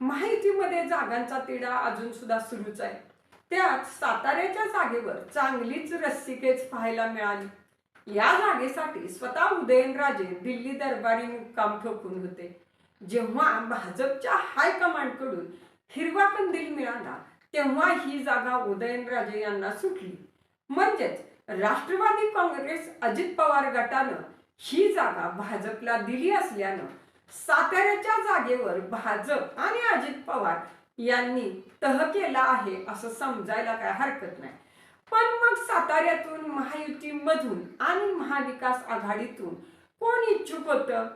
माहितीमध्ये जागांचा तिढा अजून सुद्धा सुरूच आहे. त्यात साताऱ्याच्या जागेवर चांगलीच रस्सीकेच पाहायला मिळाली. या जागेसाठी स्वतः उदयनराजे दिल्ली दरबारी मुक्काम ठोकून होते. जेव्हा भाजपच्या हायकमांडकडून हिरवा कंदील मिळाला तेव्हा ही जागा उदयनराजे यांना सुटली. म्हणजेच राष्ट्रवादी काँग्रेस अजित पवार गटानं ही जागा भाजपला दिली असल्यानं साताऱ्याच्या जागेवर भाजप आणि अजित पवार यांनी तह केला आहे असं समजायला काय हरकत नाही. पण मग साताऱ्यातून महायुतीमधून आणि महाविकास आघाडीतून कोण इच्छुक होतं?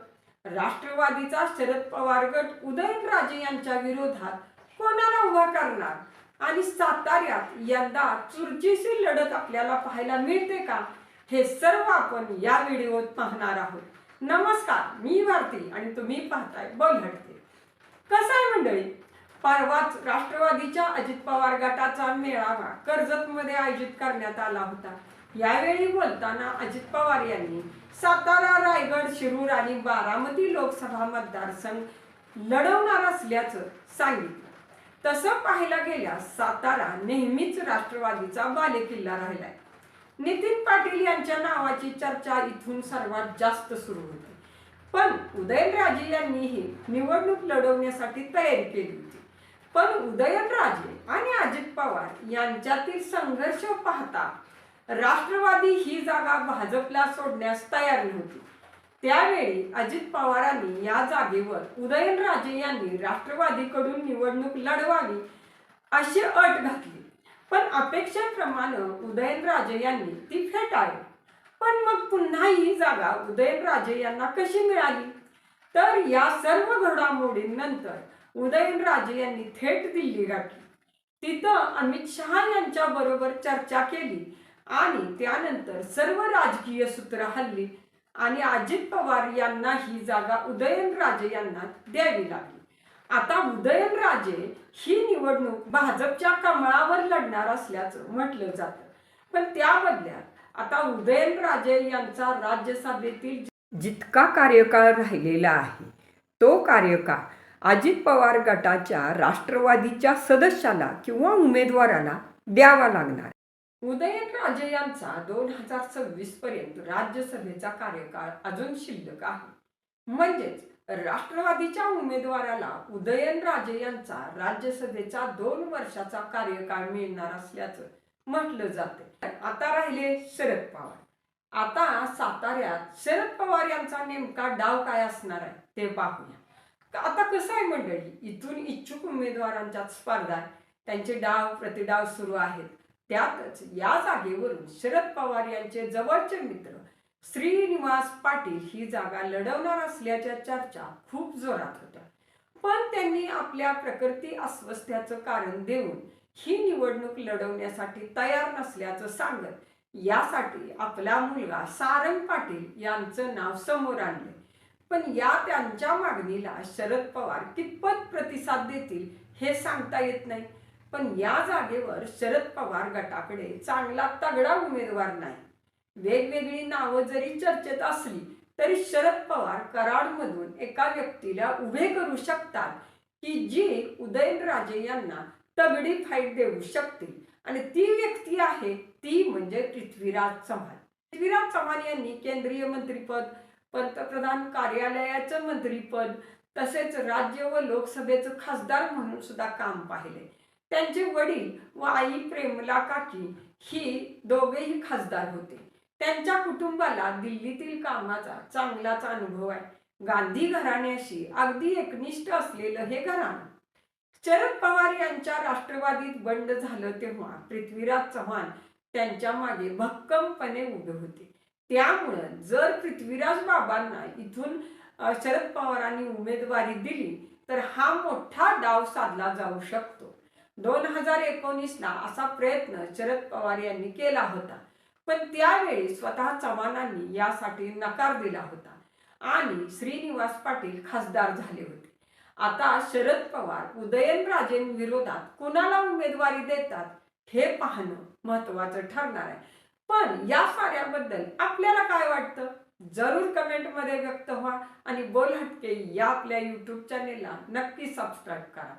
राष्ट्रवादीचा शरद पवार गट उदयनराजे यांच्या विरोधात कोणाला उभा करणार? आणि साताऱ्यात यंदा चुरचीशी लढत आपल्याला पाहायला मिळते का? हे सर्व आपण या व्हिडिओत पाहणार आहोत. नमस्कार मी भारती आणि तुम्ही पाहताय बोलहटते कसं आहे मंडळी? परवाच राष्ट्रवादीच्या अजित पवार गटाचा मेळावा कर्जतमध्ये आयोजित करण्यात आला होता. यावेळी बोलताना अजित पवार यांनी सातारा रायगड शिरूर आणि बारामती लोकसभा मतदारसंघ लढवणार असल्याचं सांगितलं. तसं पाहायला गेल्यास सातारा नेहमीच राष्ट्रवादीचा बालेकिल्ला राहिलाय. नितीन पाटील यांच्या नावाची चर्चा इथून सर्वात जास्त सुरू होती. पण उदयनराजे यांनीही निवडणूक लढवण्यासाठी तयारी केली होती. पण उदयनराजे आणि अजित पवार यांच्यातील संघर्ष पाहता राष्ट्रवादी ही जागा भाजपला सोडण्यास तयार नव्हती. त्यावेळी अजित पवारांनी या जागेवर उदयनराजे यांनी राष्ट्रवादीकडून निवडणूक लढवावी अशी अट घातली. पण अपेक्षेप्रमाणे उदयनराजे यांनी ती फेटाळली. पण मग पुन्हा ही जागा उदयनराजे यांना कशी मिळाली? तर या सर्व घडामोडींनंतर उदयनराजे यांनी थेट दिल्ली गाठली. तिथं अमित शहा यांच्या बरोबर चर्चा केली आणि त्यानंतर सर्व राजकीय सूत्र हल्ली आणि अजित पवार यांना ही जागा उदयनराजे यांना द्यावी लागली. आता उदयनराजे ही निवडणूक भाजपच्या कमळावर लढणार असल्याचं म्हटलं जातं. पण त्या बदल्यात आता उदयनराजे यांचा राज्यसभेतील जितका कार्यकाळ राहिलेला आहे तो कार्यकाळ अजित पवार गटाच्या राष्ट्रवादीच्या सदस्याला किंवा उमेदवाराला द्यावा लागणार. उदयनराजे यांचा दोन हजार सव्वीस पर्यंत राज्यसभेचा कार्यकाळ अजून शिल्लक आहे. म्हणजेच राष्ट्रवादीच्या उमेदवाराला उदयनराजे यांचा राज्यसभेचा दोन वर्षाचा कार्यकाळ मिळणार असल्याचं म्हटलं जाते आता राहिले शरद पवार. आता साताऱ्यात शरद पवार यांचा नेमका डाव काय असणार आहे ते पाहूया. आता कसं आहे मंडळी इथून इच्छुक उमेदवारांच्या स्पर्धा त्यांचे डाव प्रतिडाव सुरू आहेत. त्यातच या जागेवरून शरद पवार यांचे जवळचे मित्र श्रीनिवास पाटील ही जागा लढवणार असल्याच्या चर्चा खूप जोरात होत्या. पण त्यांनी आपल्या प्रकृती अस्वस्थ्याचं कारण देऊन ही निवडणूक लढवण्यासाठी तयार नसल्याचं सांगत यासाठी आपला मुलगा सारंग पाटील यांचं नाव समोर आणले. पण या त्यांच्या मागणीला शरद पवार कितपत प्रतिसाद देतील हे सांगता येत नाही. पण या जागेवर शरद पवार गटाकडे चांगला तगडा उमेदवार नाही. वेगवेगळी नावं जरी चर्चेत असली तरी शरद पवार कराडमधून एका व्यक्तीला उभे करू शकतात की जी उदयनराजे यांना तगडी फाईट देऊ शकते आणि ती व्यक्ती आहे ती म्हणजे पृथ्वीराज चव्हाण. पृथ्वीराज चव्हाण यांनी केंद्रीय मंत्रीपद पंतप्रधान कार्यालयाचं मंत्रीपद तसेच राज्य व लोकसभेचं खासदार म्हणून सुद्धा काम पाहिले. त्यांचे वडील व आई प्रेमला काकी ही दोघेही खासदार होते. त्यांच्या कुटुंबाला दिल्लीतील कामाचा चांगलाच अनुभव आहे. गांधी घराण्याशी अगदी एकनिष्ठ असलेलं हे घराणं. शरद पवार यांच्या राष्ट्रवादीत बंड झालं तेव्हा पृथ्वीराज चव्हाण त्यांच्या मागे भक्कमपणे उभे होते. त्यामुळं जर पृथ्वीराज बाबांना इथून शरद पवारांनी उमेदवारी दिली तर हा मोठा डाव साधला जाऊ शकतो. दोन हजार एकोणीसला असा प्रयत्न शरद पवार यांनी केला होता. पण त्यावेळी स्वतः चव्हाणांनी यासाठी नकार दिला होता आणि श्रीनिवास पाटील खासदार झाले होते. आता शरद पवार उदयनराजेंविरोधात कुणाला उमेदवारी देतात हे पाहणं महत्वाचं ठरणार आहे. पण या साऱ्याबद्दल आपल्याला काय वाटतं? जरूर कमेंटमध्ये व्यक्त व्हा आणि बोल हटके या आपल्या यूट्यूब चॅनेलला नक्की सबस्क्राईब करा.